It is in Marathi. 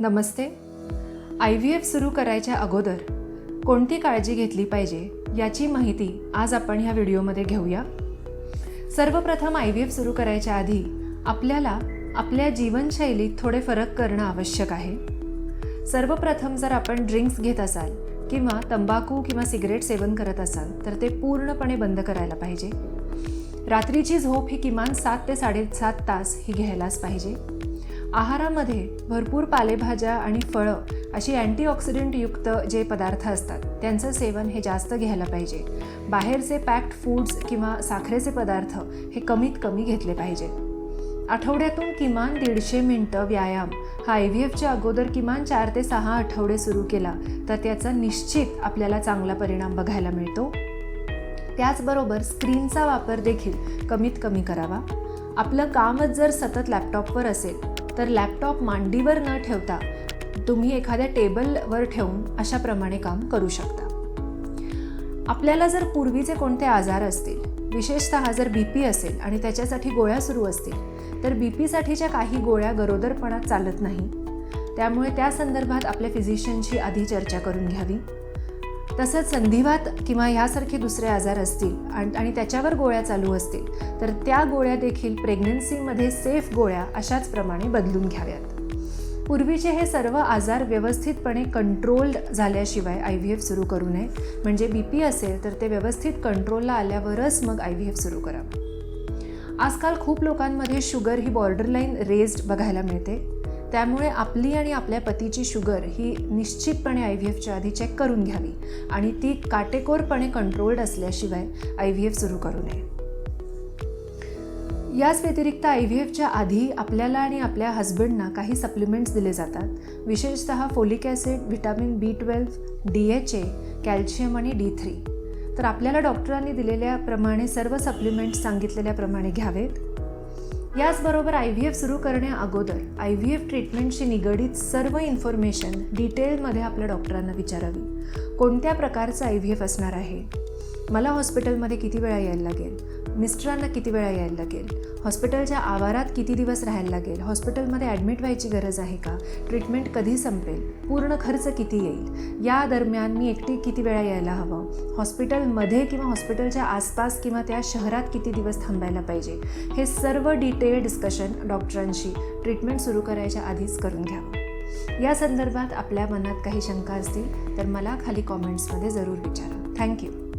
नमस्ते. आय व्ही एफ सुरू करायच्या अगोदर कोणती काळजी घेतली पाहिजे याची माहिती आज आपण ह्या व्हिडिओमध्ये घेऊया. सर्वप्रथम आय व्ही एफ सुरू करायच्या आधी आपल्याला आपल्या जीवनशैलीत थोडे फरक करणं आवश्यक आहे. सर्वप्रथम जर आपण ड्रिंक्स घेत असाल किंवा तंबाखू किंवा सिगरेट सेवन करत असाल तर ते पूर्णपणे बंद करायला पाहिजे. रात्रीची झोप ही किमान सात ते साडेसात तास ही घ्यायलाच पाहिजे. आहारामध्ये भरपूर पालेभाज्या आणि फळं अशी अँटीऑक्सिडंटयुक्त जे पदार्थ असतात त्यांचं सेवन हे जास्त घ्यायला पाहिजे. बाहेरचे पॅक्ड फूड्स किंवा साखरेचे पदार्थ हे कमीत कमी घेतले पाहिजे. आठवड्यातून किमान दीडशे मिनटं व्यायाम हा आय व्ही एफच्या अगोदर किमान चार ते सहा आठवडे सुरू केला तर त्याचा निश्चित आपल्याला चांगला परिणाम बघायला मिळतो. त्याचबरोबर स्क्रीनचा वापर देखील कमीत कमी करावा. आपलं कामच जर सतत लॅपटॉपवर असेल तर लॅपटॉप मांडीवर न ठेवता तुम्ही एखाद्या टेबलवर ठेवून अशाप्रमाणे काम करू शकता. आपल्याला जर पूर्वीचे कोणते आजार असतील विशेषतः जर बी पी असेल आणि त्याच्यासाठी गोळ्या सुरू असतील तर बी पीसाठीच्या काही गोळ्या गरोदरपणात चालत नाही. त्यामुळे त्या संदर्भात आपल्या फिजिशियनशी आधी चर्चा करून घ्यावी. तसंच संधिवात किंवा ह्यासारखे दुसरे आजार असतील आणि आणि त्याच्यावर गोळ्या चालू असतील तर त्या गोळ्या देखील प्रेग्नन्सीमध्ये सेफ गोळ्या अशाच प्रमाणे बदलून घ्याव्यात. पूर्वीचे हे सर्व आजार व्यवस्थितपणे कंट्रोल्ड झाल्याशिवाय आय व्ही एफ सुरू करू नये. म्हणजे बी पी असेल तर ते व्यवस्थित कंट्रोलला आल्यावरच मग आय व्ही एफ सुरू करावं. आजकाल खूप लोकांमध्ये शुगर ही बॉर्डरलाईन रेस्ड बघायला मिळते. त्यामुळे आपली आणि आपल्या पतीची शुगर ही निश्चितपणे आय व्ही एफच्या आधी चेक करून घ्यावी. आणि ती काटेकोरपणे कंट्रोल्ड असल्याशिवाय आय व्ही एफ सुरू करू नये. याच व्यतिरिक्त आय व्ही एफच्या आधी आपल्याला आणि आपल्या हस्बंडना काही सप्लिमेंट्स दिले जातात. विशेषतः folic acid vitamin B twelve D H A calcium आणि डी थ्री तर आपल्याला डॉक्टरांनी दिलेल्याप्रमाणे सर्व सप्लिमेंट्स सांगितलेल्याप्रमाणे घ्यावेत. याचबरोबर आय व्ही एफ सुरू करण्या अगोदर आय व्ही एफ ट्रीटमेंटशी निगडीत सर्व इन्फॉर्मेशन डिटेलमध्ये आपल्या डॉक्टरांना विचारावी. कोणत्या प्रकारचं आय व्ही एफ असणार आहे? मला हॉस्पिटलमध्ये किती वेळा यायला लागेल? मिस्टरांना किती वेळा यायला लागेल? हॉस्पिटलच्या आवारात किती दिवस राहायला लागेल? हॉस्पिटलमध्ये ॲडमिट व्हायची गरज आहे का? ट्रीटमेंट कधी संपेल? पूर्ण खर्च किती येईल? या दरम्यान मी एकटी किती वेळा यायला हवं? हॉस्पिटलमध्ये किंवा हॉस्पिटलच्या आसपास किंवा त्या शहरात किती दिवस थांबायला पाहिजे? हे सर्व डिटेल डिस्कशन डॉक्टरांशी ट्रीटमेंट सुरू करायच्या आधीच करून घ्यावं. या संदर्भात आपल्या मनात काही शंका असतील तर मला खाली कॉमेंट्समध्ये जरूर विचारा. थँक्यू.